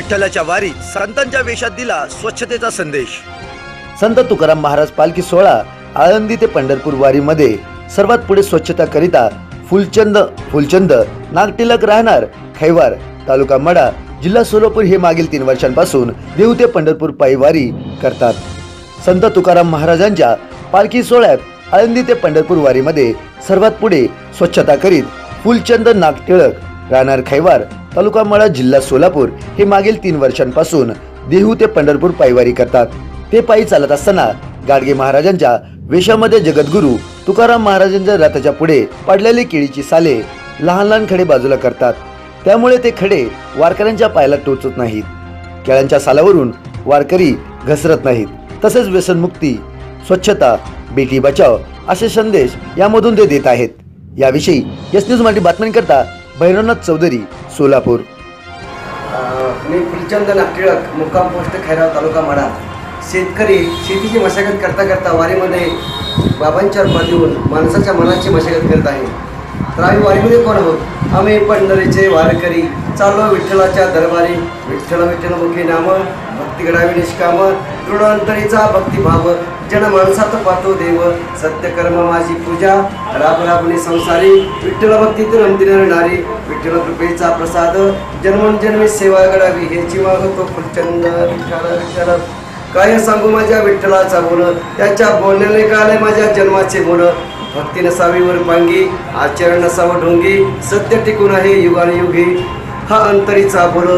विठ्ठलाच्या वारीत संतांच्या वेशात दिला स्वच्छतेचा संदेश. संत तुकाराम महाराज पालखी सोहळा आळंदी ते पंढरपूर वारीमध्ये सर्वात पुढे स्वच्छता करिता फुलचंद फुलचंद नागटिलक राहणार खैवार तालुका मडा जिल्हा सोलापूर हे मागील तीन वर्षांपासून देऊ ते पंढरपूर पायी वारी करतात. संत तुकाराम महाराजांच्या पालखी सोहळ्यात आळंदी ते पंढरपूर वारीमध्ये सर्वात पुढे स्वच्छता करीत फुलचंद नागटिळक राहणार खैवार तालुका मळा जिल्हा सोलापूर हे मागील तीन वर्षांपासून देहू ते पंढरपूर पायवारी करतात. ते पायी चालत असताना गाडगे महाराजांच्या वेशामध्ये जगद्गुरू तुकाराम महाराजांच्या रथाच्या पुढे पडलेली केळीची साले लहान लहान खडे बाजूला करतात. त्यामुळे ते खडे वारकऱ्यांच्या पायाला टोचत नाहीत. केळ्यांच्या सालावरून वारकरी घसरत नाहीत. तसेच व्यसनमुक्ती स्वच्छता बेटी बचाव असे संदेश यामधून ते देत आहेत. याविषयी एस न्यूज मराठी बातम्यांकरता भैरवनाथ चौधरी सोलापूर. मी फुलचंद टिळक मुक्काम पोस्ट खैराव तालुका माडा शेतकरी शेतीची मशागत करता करता वारीमध्ये बाबांच्या रूपात येऊन माणसाच्या मनाची मशागत करत आहे. तर आम्ही वारीमध्ये कोण आहोत आम्ही पंढरीचे वारकरी. चाललो विठ्ठलाच्या दरबारी. विठ्ठल विठ्ठल मुखी नाम भक्ती घडावी निष्काम तृणांतरीचा भक्तिभाव जन माणसात पाहतो देव सत्यकर्म माझी पूजा राब राबणी संसारी विठ्ठल भक्तीत रमती नारी विठ्ठल कृपेचा प्रसाद जन्मोजन्मी सेवा घडावी ह्याची मागतो प्रचंड विठ्ठल विठ्ठल. काय सांगू माझ्या विठ्ठलाचा बोल त्याच्या बोलण्याने काले माझ्या जन्माचे बोल भक्ती नसावी वरपांगी आचरण नसावं ढोंगी सत्य टिकून आहे युगानुयुगी हा अंतरीचा बोल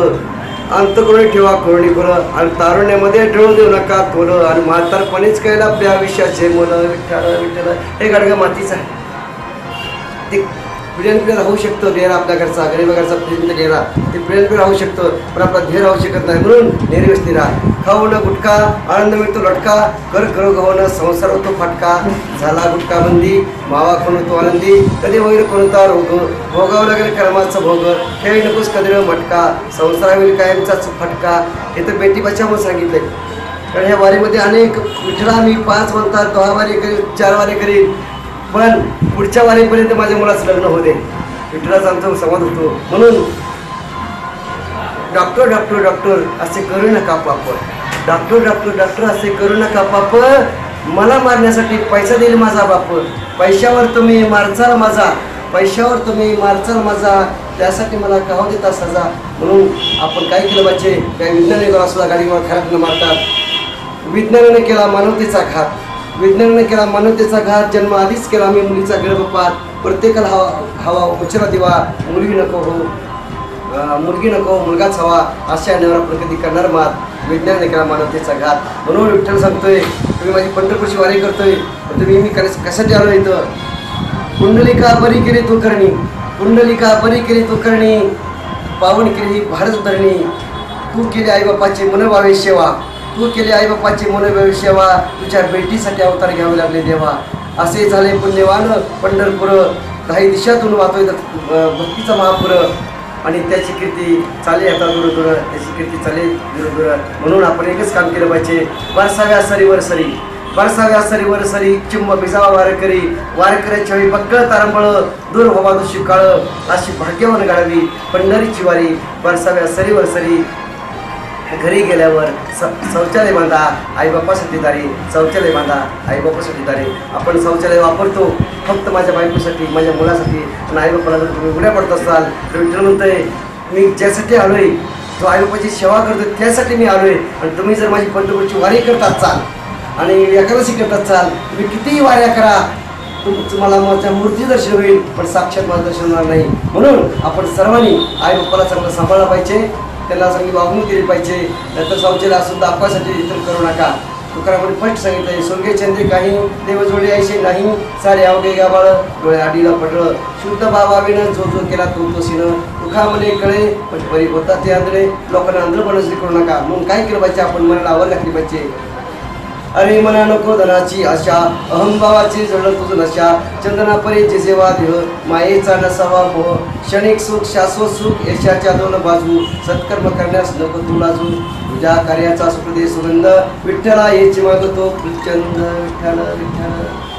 अंत कोणी ठेवा कोणी बोल आणि तारुण्यामध्ये ठेवून देऊ नका थोल आणि म्हातारपणीच कायला आपल्या आयुष्याचे मुलं. विठ्ठल विठ्ठल हे गाडगा मातीच आहे. ते राहू शकतो नेहरा आपल्या घरचा गरीबाकडचा पिढीचा डेरा ते पिढ्यान राहू शकतो पण आपला ध्येय राहू शकत नाही म्हणून नेहमी राहा. खाऊ न गुटखा आनंद मिळतो लटका कर करो गव्हानं संसार होतो फटका झाला गुटखा बंदी मावा कोण होतो आनंदी कधी होईल कोणता रोग? भोगावं लागेल कर्माचा भोग खेळ नकोस कधी मटका संसारावरील होईल कायमचाच फटका हे तर बेटी बचाव सांगितले. कारण ह्या वारीमध्ये अनेक विठळा मी पाच म्हणतात दहा वारी करीन चार वारी करीन पण पुढच्या वारीपर्यंत माझ्या मुलाचं लग्न होते विठ्ठलाचा आमचा संवाद होतो. म्हणून डॉक्टर डॉक्टर डॉक्टर असे करू नका पाप. डॉक्टर डॉक्टर डॉक्टर असे करू नका पाप. मला मारण्यासाठी पैसा देईल माझा बाप. पैशावर तुम्ही मारचाल माझा. पैशावर तुम्ही मारचाल माझा. त्यासाठी मला गाव देता सजा. म्हणून आपण काय केलं पाहिजे? काय विज्ञानिक सुद्धा गाडीवर खराब न मारतात. विज्ञानाने केला मानवतेचा घात. विज्ञानाने केला मानवतेचा घात जन्म आधीच केला. मी मुलीचा गर्भपात प्रत्येकाला हवा हवा उचरा दिवा मुलगी नको हो. मुलगी नको हो, मुलगाच हवा अशा नवरा प्रगती करणार मात विज्ञानाने केला मानवतेचा घात. म्हणून विठ्ठल सांगतोय तुम्ही माझी पंढरपूरची वारी करतोय तुम्ही मी कस- कशासाठी आलो इथं? कुंडलिका बरी केली तू करणी कुंडलिका बरी केली तू करणी पावन केली ही भारत धरणी. तू केली आईबापाची मनभावे सेवा. तू केली आईबापाची मनोभावी सेवा तुझ्या बेटीसाठी अवतार घ्यावे लागले देवा. असे झाले पुण्यवान पंढरपूर. काही दिशातून वाहतोय भक्तीचा महापूर. आणि त्याची कीर्ती चाले आता दूर त्याची कीर्ती चाले दूर म्हणून आपण एकच काम केलं पाहिजे. बरसाव्या सरीवर सरी. बरसाव्या सरीवर सरी चिंब भिजावा वारकरी. वारकऱ्याच्या वेळी बक्कळ तारंबळ दूर व्हावा दुशी काळ अशी भाग्यवान गाडावी पंढरीची वारी. बरसाव्या सरीवर सरी. घरी गेल्यावर स शौचालय बांधा आईबापासाठी दारी शौचालय बांधा आईबापासाठी दारी आपण शौचालय वापरतो फक्त माझ्या बायकोसाठी माझ्या मुलासाठी आणि आईबापाला जर तुम्ही उड्या पडत असाल तर विठ्ठल म्हणतोय मी ज्यासाठी आलो आहे जो आईबापाची सेवा करतो त्यासाठी मी आलो आहे आणि तुम्ही जर माझी पंढरपूरची वारी करतात चाल आणि एकादशी करतात चाल तुम्ही कितीही वाऱ्या करा तुम तुम्हाला माझ्या मूर्ती दर्शन होईल पण साक्षात माझं दर्शन होणार नाही. म्हणून आपण सर्वांनी आई बाप्पाला चांगलं सांभाळलं पाहिजे. त्यांना चांगली वागणूक दिली पाहिजे. नंतर शौचालय सुद्धा आपल्यासाठी इतर करू नका. तुकारामध्ये स्पष्ट सांगितलंय स्वर्गीय चंद्रे काही देवजोडे ऐसे नाही. सारे अवघे गाबाळ डोळे आडीला पडलं. शुद्ध बाबाविनं जो जो केला तो तो सिनं दुखामध्ये कळे पण परी होता ते आंधळे. लोकांना आंध्रपणाची करू नका. म्हणून काय केलं पाहिजे? आपण मनाला आवड घातली पाहिजे. अरे मना नको धनाची आशा अहंभावाची जळ तुझ नशा चंदनापरीची सेवा देह मायेचा नसावा मोह क्षणिक सुख शाश्वत सुख यशाच्या दोन बाजू सत्कर्म करण्यास नको तू लाजू. तुझ्या कार्याचा सुखदे सुगंध विठ्ठला याची मागतो प्रचंड विठ्ठल विठ्ठल.